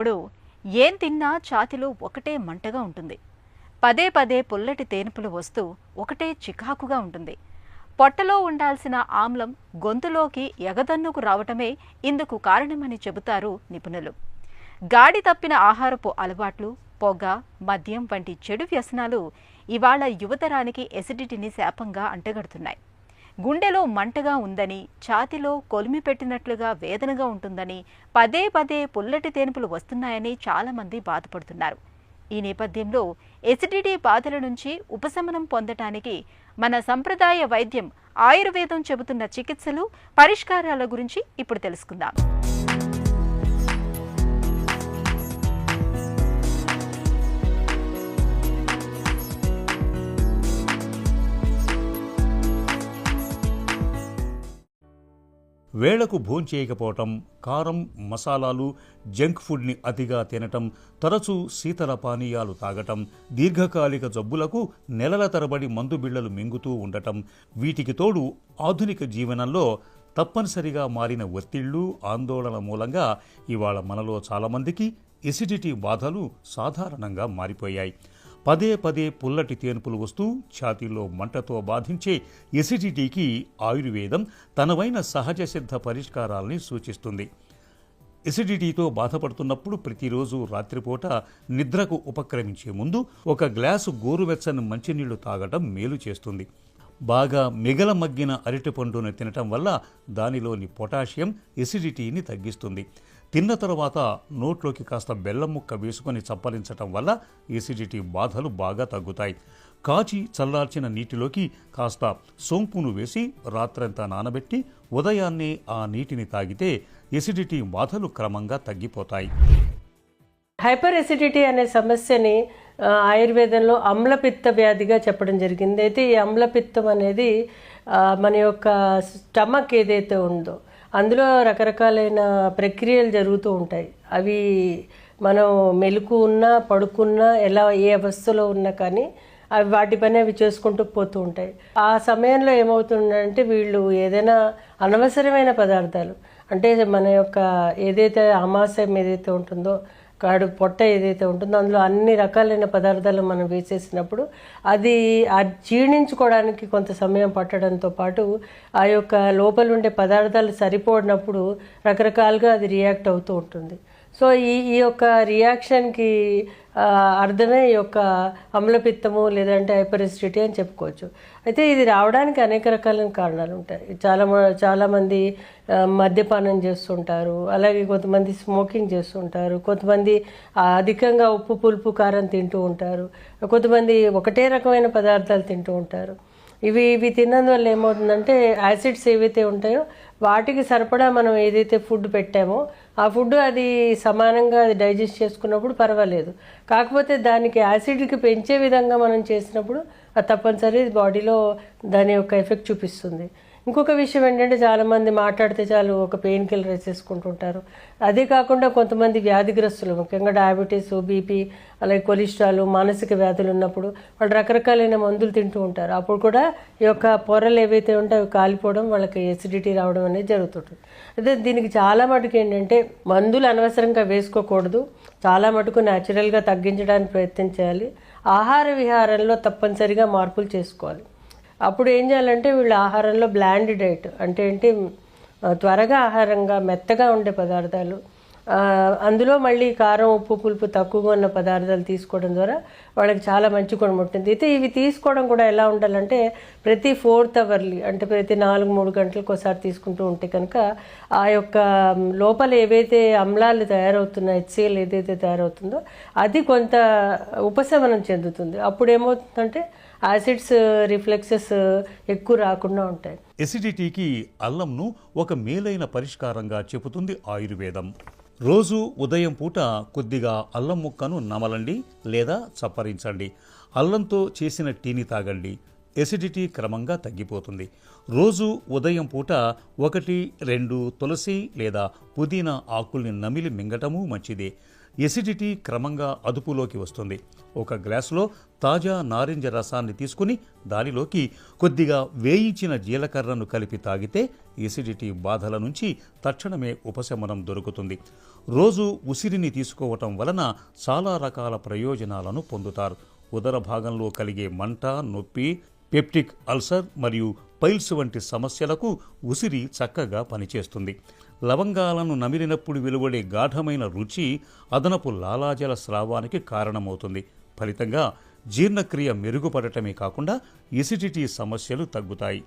ఇప్పుడు ఏం తిన్నా ఛాతిలో ఒకటే మంటగా ఉంటుంది. పదే పదే పుల్లటి తేనుపులు వస్తూ ఒకటే చికాకుగా ఉంటుంది. పొట్టలో ఉండాల్సిన ఆమ్లం గొంతులోకి ఎగదన్నుకు రావటమే ఇందుకు కారణమని చెబుతారు నిపుణులు. గాడి తప్పిన ఆహారపు అలవాట్లు పొగ మద్యం వంటి చెడు వ్యసనాలు ఇవాళ యువతరానికి ఎసిడిటీని శాపంగా అంటగడుతున్నాయి. గుండెలో మంటగా ఉందని ఛాతిలో కొలిమి పెట్టినట్లుగా వేదనగా ఉంటుందని పదే పదే పుల్లటి తేనుపులు వస్తున్నాయని చాలామంది బాధపడుతున్నారు. ఈ నేపథ్యంలో ఎసిడిటీ బాధల నుంచి ఉపశమనం పొందటానికి మన సంప్రదాయ వైద్యం ఆయుర్వేదం చెబుతున్న చికిత్సలు పరిష్కారాల గురించి ఇప్పుడు తెలుసుకుందాం. వేళకు భోంచేయకపోవటం కారం మసాలాలు జంక్ ఫుడ్ని అతిగా తినటం తరచూ శీతల పానీయాలు తాగటం దీర్ఘకాలిక జబ్బులకు నెలల తరబడి మందు బిళ్ళలు మింగుతూ ఉండటం వీటికి తోడు ఆధునిక జీవనంలో తప్పనిసరిగా మారిన ఒత్తిళ్ళు ఆందోళన మూలంగా ఇవాళ మనలో చాలామందికి ఎసిడిటీ బాధలు సాధారణంగా మారిపోయాయి. పదే పదే పుల్లటి తేనుపులు వస్తూ ఛాతీలో మంటతో బాధించే ఎసిడిటీకి ఆయుర్వేదం తనవైన సహజ సిద్ధ పరిష్కారాల్ని సూచిస్తుంది. ఎసిడిటీతో బాధపడుతున్నప్పుడు ప్రతిరోజు రాత్రిపూట నిద్రకు ఉపక్రమించే ముందు ఒక గ్లాసు గోరువెచ్చని మంచినీళ్ళు తాగటం మేలు చేస్తుంది. బాగా మిగల మగ్గిన అరటిపండును తినటం వల్ల దానిలోని పొటాషియం ఎసిడిటీని తగ్గిస్తుంది. తిన్న తర్వాత నోట్లోకి కాస్త బెల్లం ముక్క వేసుకొని చప్పరించటం వల్ల ఎసిడిటీ బాధలు బాగా తగ్గుతాయి. కాచి చల్లార్చిన నీటిలోకి కాస్త సోంపును వేసి రాత్రంతా నానబెట్టి ఉదయాన్నే ఆ నీటిని తాగితే ఎసిడిటీ బాధలు క్రమంగా తగ్గిపోతాయి. హైపర్ ఎసిడిటీ అనే సమస్యని ఆయుర్వేదంలో అమ్లపిత్త వ్యాధిగా చెప్పడం జరిగింది. అయితే ఈ అమ్లపిత్తం అనేది మన యొక్క స్టమక్ ఏదైతే ఉందో అందులో రకరకాలైన ప్రక్రియలు జరుగుతూ ఉంటాయి. అవి మనం మెలకు ఉన్నా పడుకున్నా ఎలా ఏ అవస్థలో ఉన్నా కానీ అవి వాటి పని అవి చేసుకుంటూ పోతూ ఉంటాయి. ఆ సమయంలో ఏమవుతుందంటే వీళ్ళు ఏదైనా అనవసరమైన పదార్థాలు అంటే మన యొక్క ఏదైతే ఆమాశయం ఏదైతే ఉంటుందో కాడు పొట్ట ఏదైతే ఉంటుందో అందులో అన్ని రకాలైన పదార్థాలు మనం వేసేసినప్పుడు అది జీర్ణించుకోవడానికి కొంత సమయం పట్టడంతో పాటు ఆ యొక్క లోపల ఉండే పదార్థాలు సరిపోడినప్పుడు రకరకాలుగా అది రియాక్ట్ అవుతూ ఉంటుంది. సో ఈ ఈ యొక్క రియాక్షన్కి అర్థమే ఈ యొక్క అమ్లపిత్తము లేదంటే హైపరిసిటీ అని చెప్పుకోవచ్చు. అయితే ఇది రావడానికి అనేక రకాలైన కారణాలు ఉంటాయి. చాలా మ- చాలామంది మద్యపానం చేస్తుంటారు. అలాగే కొంతమంది స్మోకింగ్ చేస్తుంటారు. కొంతమంది అధికంగా ఉప్పు పులుపు కారం తింటూ ఉంటారు. కొంతమంది ఒకటే రకమైన పదార్థాలు తింటూ ఉంటారు. ఇవి ఇవి తిన్నందువల్ల ఏమవుతుందంటే యాసిడ్స్ ఏవైతే ఉంటాయో వాటికి సరిపడా మనం ఏదైతే ఫుడ్ పెట్టామో ఆ ఫుడ్ అది సమానంగా అది డైజెస్ట్ చేసుకున్నప్పుడు పర్వాలేదు. కాకపోతే దానికి యాసిడ్కి పెంచే విధంగా మనం చేసినప్పుడు అది తప్పనిసరి బాడీలో దాని యొక్క ఎఫెక్ట్ చూపిస్తుంది. ఇంకొక విషయం ఏంటంటే చాలామంది మాట్లాడితే చాలు ఒక పెయిన్ కిల్లర్ వేసేసుకుంటుంటారు అదే కాకుండా కొంతమంది వ్యాధిగ్రస్తులు ముఖ్యంగా డయాబెటీస్ బీపీ అలాగే కొలెస్ట్రాల్ మానసిక వ్యాధులు ఉన్నప్పుడు వాళ్ళు రకరకాలైన మందులు తింటూ ఉంటారు. అప్పుడు కూడా ఈ యొక్క పొరలు ఏవైతే ఉంటాయో అవి కాలిపోవడం వాళ్ళకి ఎసిడిటీ రావడం అనేది జరుగుతుంటుంది. అదే దీనికి చాలా మటుకు ఏంటంటే మందులు అనవసరంగా వేసుకోకూడదు. చాలా మటుకు న్యాచురల్గా తగ్గించడానికి ప్రయత్నం చేయాలి. ఆహార విహారంలో తప్పనిసరిగా మార్పులు చేసుకోవాలి. అప్పుడు ఏం చేయాలంటే వీళ్ళ ఆహారంలో బ్లాండ్ డైట్ అంటే ఏంటి త్వరగా ఆహారంగా మెత్తగా ఉండే పదార్థాలు అందులో మళ్ళీ కారం ఉప్పు పులుపు తక్కువగా ఉన్న పదార్థాలు తీసుకోవడం ద్వారా వాళ్ళకి చాలా మంచి గుణం ఉంటుంది. అయితే ఇవి తీసుకోవడం కూడా ఎలా ఉండాలంటే ప్రతి ఫోర్త్ అవర్లీ అంటే ప్రతి నాలుగు మూడు గంటలకు ఒకసారి తీసుకుంటూ ఉంటే కనుక ఆ యొక్క లోపల ఏవైతే అమ్లాలు తయారవుతున్నాయో హెచ్సిఎల్ ఏదైతే తయారవుతుందో అది కొంత ఉపశమనం చెందుతుంది. అప్పుడు ఏమవుతుందంటే యాసిడ్స్ రిఫ్లెక్సెస్ ఎక్కువ రాకుండా ఉంటాయి. ఎసిడిటీకి అల్లంను ఒక మేలైన పరిష్కారంగా చెబుతుంది ఆయుర్వేదం. రోజు ఉదయం పూట కొద్దిగా అల్లం ముక్కను నమలండి లేదా చప్పరించండి. అల్లంతో చేసిన టీని తాగండి. ఎసిడిటీ క్రమంగా తగ్గిపోతుంది. రోజు ఉదయం పూట ఒకటి రెండు తులసి లేదా పుదీనా ఆకుల్ని నమిలి మింగటము మంచిదే. ఎసిడిటీ క్రమంగా అదుపులోకి వస్తుంది. ఒక గ్లాసులో తాజా నారింజ రసాన్ని తీసుకుని దానిలోకి కొద్దిగా వేయించిన జీలకర్రను కలిపి తాగితే ఎసిడిటీ బాధల నుంచి తక్షణమే ఉపశమనం దొరుకుతుంది. రోజు ఉసిరిని తీసుకోవటం వలన చాలా రకాల ప్రయోజనాలను పొందుతారు. ఉదర భాగంలో కలిగే మంట నొప్పి పెప్టిక్ అల్సర్ మరియు పైల్స్ వంటి సమస్యలకు ఉసిరి చక్కగా పనిచేస్తుంది. లవంగాలను నమిలినప్పుడు వెలువడే గాఢమైన రుచి అదనపు లాలాజల స్రావానికి కారణమవుతుంది. ఫలితంగా జీర్ణక్రియ మెరుగుపడటమే కాకుండా ఎసిడిటీ సమస్యలు తగ్గుతాయి.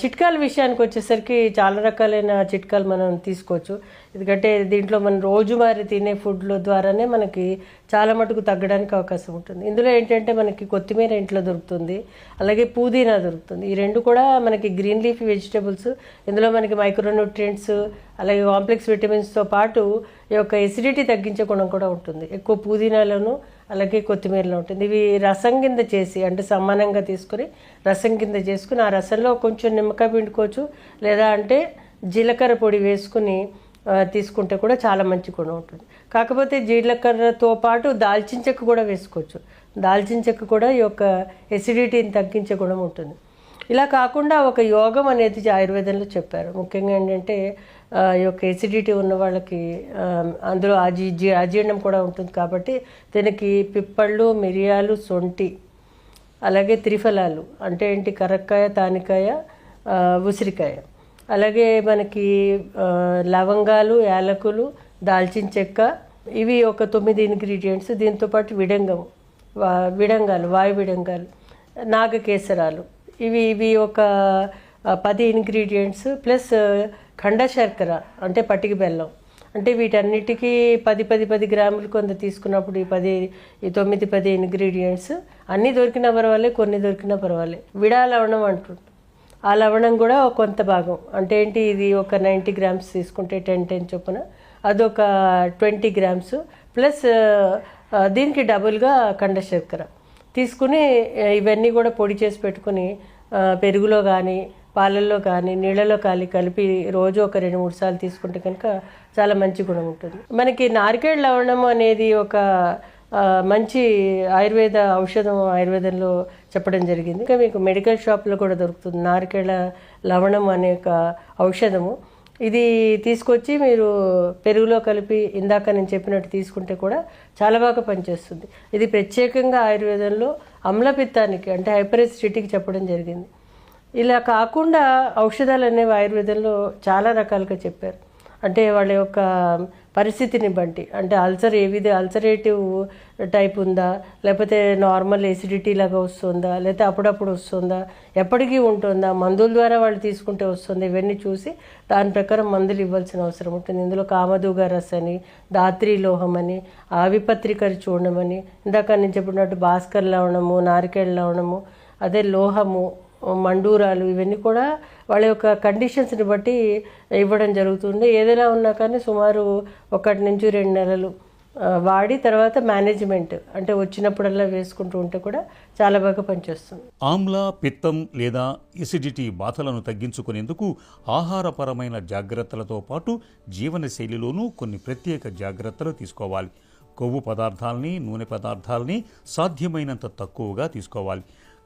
చిట్కాల విషయానికి వచ్చేసరికి చాలా రకాలైన చిట్కాలు మనం తీసుకోవచ్చు. ఎందుకంటే దీంట్లో మనం రోజువారి తినే ఫుడ్ల ద్వారానే మనకి చాలా మటుకు తగ్గడానికి అవకాశం ఉంటుంది. ఇందులో ఏంటంటే మనకి కొత్తిమీర ఇంట్లో దొరుకుతుంది. అలాగే పుదీనా దొరుకుతుంది. ఈ రెండు కూడా మనకి గ్రీన్ లీఫ్ వెజిటేబుల్స్ ఇందులో మనకి మైక్రోన్యూట్రియంట్స్ అలాగే కాంప్లెక్స్ విటమిన్స్తో పాటు ఈ యొక్క ఎసిడిటీ తగ్గించే గుణం కూడా ఉంటుంది. ఎక్కువ పుదీనాలోను అలాగే కొత్తిమీరలో ఉంటుంది. ఇవి రసం కింద చేసి అంటే సమానంగా తీసుకొని రసం కింద చేసుకుని ఆ రసంలో కొంచెం నిమ్మకాయ పిండుకోవచ్చు. లేదా అంటే జీలకర్ర పొడి వేసుకుని తీసుకుంటే కూడా చాలా మంచి గుణం ఉంటుంది. కాకపోతే జీలకర్రతో పాటు దాల్చిన చెక్క కూడా వేసుకోవచ్చు. దాల్చిన చెక్క కూడా ఈ యొక్క ఎసిడిటీని తగ్గించే గుణం ఉంటుంది. ఇలా కాకుండా ఒక యోగం అనేది ఆయుర్వేదంలో చెప్పారు. ముఖ్యంగా ఏంటంటే ఈ యొక్క ఎసిడిటీ ఉన్న వాళ్ళకి అందులో అజీ జీ- అజీర్ణం కూడా ఉంటుంది కాబట్టి దీనికి పిప్పళ్ళు మిరియాలు సొంటి అలాగే త్రిఫలాలు అంటే ఏంటి కరక్కాయ తానికాయ ఉసిరికాయ. అలాగే మనకి లవంగాలు యాలకులు దాల్చిన చెక్క ఇవి ఒక తొమ్మిది ఇంగ్రీడియంట్స్ దీంతోపాటు విడంగం వా విడంగాలు వాయు విడంగాలు నాగకేసరాలు. ఇవి ఇవి ఒక పది ఇంగ్రీడియంట్స్ ప్లస్ ఖండ శర్కర అంటే పటికి బెల్లం. అంటే వీటన్నిటికీ పది పది పది గ్రాములు కొంత తీసుకున్నప్పుడు ఈ పది ఈ తొమ్మిది పది ఇంగ్రీడియంట్స్ అన్నీ దొరికినా పర్వాలే కొన్ని దొరికినా పర్వాలే. విడా లవణం అంటుంది ఆ లవణం కూడా కొంత భాగం. అంటే ఏంటి ఇది ఒక నైంటీ గ్రామ్స్ తీసుకుంటే టెన్ టెన్ చొప్పున. అదొక ట్వంటీ గ్రామ్స్. ప్లస్ దీనికి డబుల్గా కండ శర్కర. తీసుకుని ఇవన్నీ కూడా పొడి చేసి పెట్టుకుని పెరుగులో కానీ పాలల్లో కానీ నీళ్ళలో కాలి కలిపి రోజు ఒక రెండు మూడు సార్లు తీసుకుంటే కనుక చాలా మంచి గుణం ఉంటుంది. మనకి నారికేళ లవణం అనేది ఒక మంచి ఆయుర్వేద ఔషధం ఆయుర్వేదంలో చెప్పడం జరిగింది. ఇంకా మీకు మెడికల్ షాప్లో కూడా దొరుకుతుంది. నారికేళ లవణం అనే ఒక ఔషధము. ఇది తీసుకొచ్చి మీరు పెరుగులో కలిపి ఇందాక నేను చెప్పినట్టు తీసుకుంటే కూడా చాలా బాగా పనిచేస్తుంది. ఇది ప్రత్యేకంగా ఆయుర్వేదంలో అమ్లపిత్తానికి అంటే హైపరెసిటీకి చెప్పడం జరిగింది. ఇలా కాకుండా ఔషధాలు అనేవి ఆయుర్వేదంలో చాలా రకాలుగా చెప్పారు. అంటే వాళ్ళ యొక్క పరిస్థితిని బట్టి. అంటే అల్సర్ ఏ అల్సరేటివ్ టైప్ ఉందా? లేకపోతే నార్మల్ ఎసిడిటీ లాగా వస్తుందా? లేకపోతే అప్పుడప్పుడు వస్తుందా? ఎప్పటికీ ఉంటుందా? మందుల ద్వారా వాళ్ళు తీసుకుంటే వస్తుంది. ఇవన్నీ చూసి దాని ప్రకారం మందులు ఇవ్వాల్సిన అవసరం ఉంటుంది. ఇందులో కామదూగ రస్ అని దాత్రి లోహం అని ఆవిపత్రికరి చూడడం అని ఇందాక నేను చెప్పినట్టు భాస్కర్ లవణము నారికేళ్ళ లవణము అదే లోహము మండూరాలు ఇవన్నీ కూడా వాళ్ళ యొక్క కండిషన్స్ని బట్టి ఇవ్వడం జరుగుతుంది. ఏదైనా ఉన్నా కానీ సుమారు ఒకటి నుంచి రెండు నెలలు వాడి తర్వాత మేనేజ్మెంట్ అంటే వచ్చినప్పుడల్లా వేసుకుంటూ ఉంటే కూడా చాలా బాగా పనిచేస్తుంది. ఆమ్ల పిత్తం లేదా ఎసిడిటీ బాధలను తగ్గించుకునేందుకు ఆహారపరమైన జాగ్రత్తలతో పాటు జీవనశైలిలోనూ కొన్ని ప్రత్యేక జాగ్రత్తలు తీసుకోవాలి. కొవ్వు పదార్థాలని నూనె పదార్థాలని సాధ్యమైనంత తక్కువగా తీసుకోవాలి.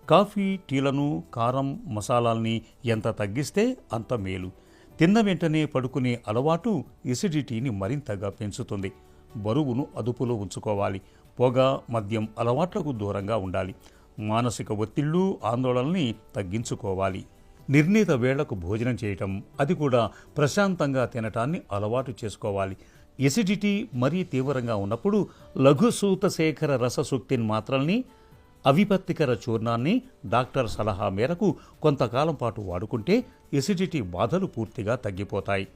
కాఫీ టీలను కారం మసాలాల్ని ఎంత తగ్గిస్తే అంత మేలు. తిన్న వెంటనే పడుకునే అలవాటు ఎసిడిటీని మరింతగా పెంచుతుంది. బరువును అదుపులో ఉంచుకోవాలి. పొగ మద్యం అలవాట్లకు దూరంగా ఉండాలి. మానసిక ఒత్తిళ్ళు ఆందోళనల్ని తగ్గించుకోవాలి. నిర్ణీత వేళకు భోజనం చేయటం అది కూడా ప్రశాంతంగా తినటాన్ని అలవాటు చేసుకోవాలి. ఎసిడిటీ మరీ తీవ్రంగా ఉన్నప్పుడు లఘుసూత శేఖర రససూక్తిని మాత్రల్ని అవిపత్తికర చూర్ణాన్ని డాక్టర్ సలహా మేరకు కొంతకాలం పాటు వాడుకుంటే ఎసిడిటీ బాధలు పూర్తిగా తగ్గిపోతాయి.